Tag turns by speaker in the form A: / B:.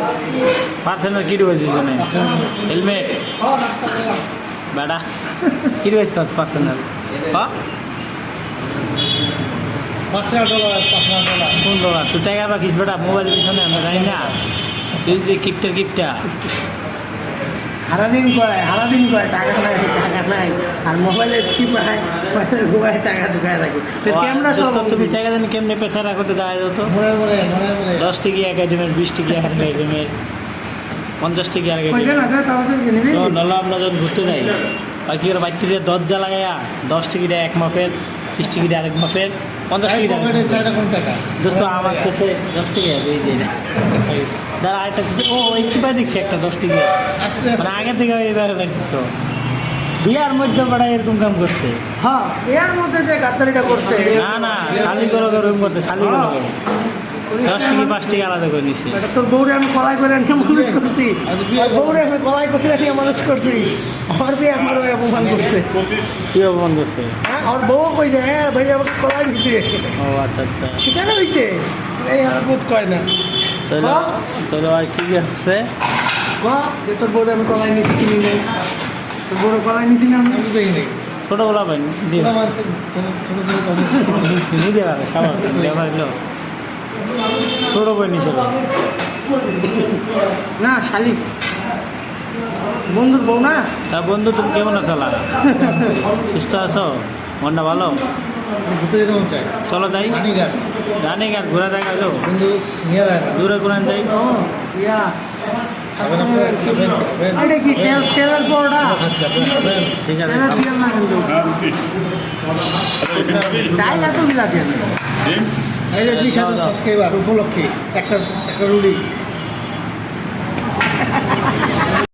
A: দে। কী
B: রয়েছে জন্য হেলমেট বেড়া কি রয়েছে হ্যাঁ কোন ডলার তুই টাকা রাখিস বেটা মোবাইলের পিছনে আমরা জানি না তুই যে কিপটার কিপটা
A: সারাদিন সারাদিন টাকা নাই টাকা নাই আর মোবাইলের চিপায় মোবাইলের মোবাইল টাকা ঢুকায় রাখি। ক্যামেরা সব
B: তুমি টাকা জানি কেমনে পেশা রাখো তো। দেখা যেত দশ টিকি এক আইটেমের বিশ টিকি এক আইটেমের পঞ্চাশ টিকি এক
A: যে
B: আইটেমের নলা আমরা যখন ঘুরতে যাই বাকি ওর বাড়িতে দিয়ে দরজা লাগাইয়া দশ টিকিটা এক মাপের বিশ টিকিটা আরেক মাপের পঞ্চাশ টিকিটা দোস্ত আমার কাছে দশ টিকা দিয়ে না দাঁড়া আরেকটা ও একটু পাই দেখছি একটা দশ টিকা মানে আগে থেকে এবার লাগতো বিয়ার মধ্যে বেড়া এরকম কাম করছে।
A: হ্যাঁ এর মধ্যে যে গাদ্দারিটা করছে
B: না না শালি করো ওরকম করতে শালি করো দশ টিকি পাঁচ আলাদা করে নিছে।
A: এটা তোর বউরে আমি কলাই করে নিয়ে মানুষ করছি। আর বউরে আমি কলাই করে নিয়ে মানুষ করছি। আমার বিয়ে অপমান করছে।
B: কি অপমান করছে?
A: হ্যাঁ আমার বউ কইছে হ্যাঁ ভাই আমাকে কলাই দিছে।
B: ও আচ্ছা আচ্ছা।
A: সেখানে হইছে। এই আর বোধ কয় না।
B: তাহলে তাহলে আর কি
A: যে তোর বউরে আমি কলাই নিছি কিনি নাই। বউরে কলাই নিছি না আমি
B: ছোট স্বাভাবিক হলো। নিছে তো।
A: না শালিক। বন্ধুর বউ না?
B: বন্ধু তুমি কেমন আছো? সুস্থ আছো? মনটা ভালো? চলো যাই।
C: রানী
B: আর ঘোরা দেখা
C: না।
B: দূরে কোরআন যাই।
A: ইয়া। এটা কি তেল তেলের পরোটা
C: খাচ্ছি আপনারা খাবেন
A: তেলের দিয়ে না কিন্তু ডাইল এত বিলাতে
C: এই যে বিশ হাজার সাবস্ক্রাইবার উপলক্ষে একটা একটা রুলি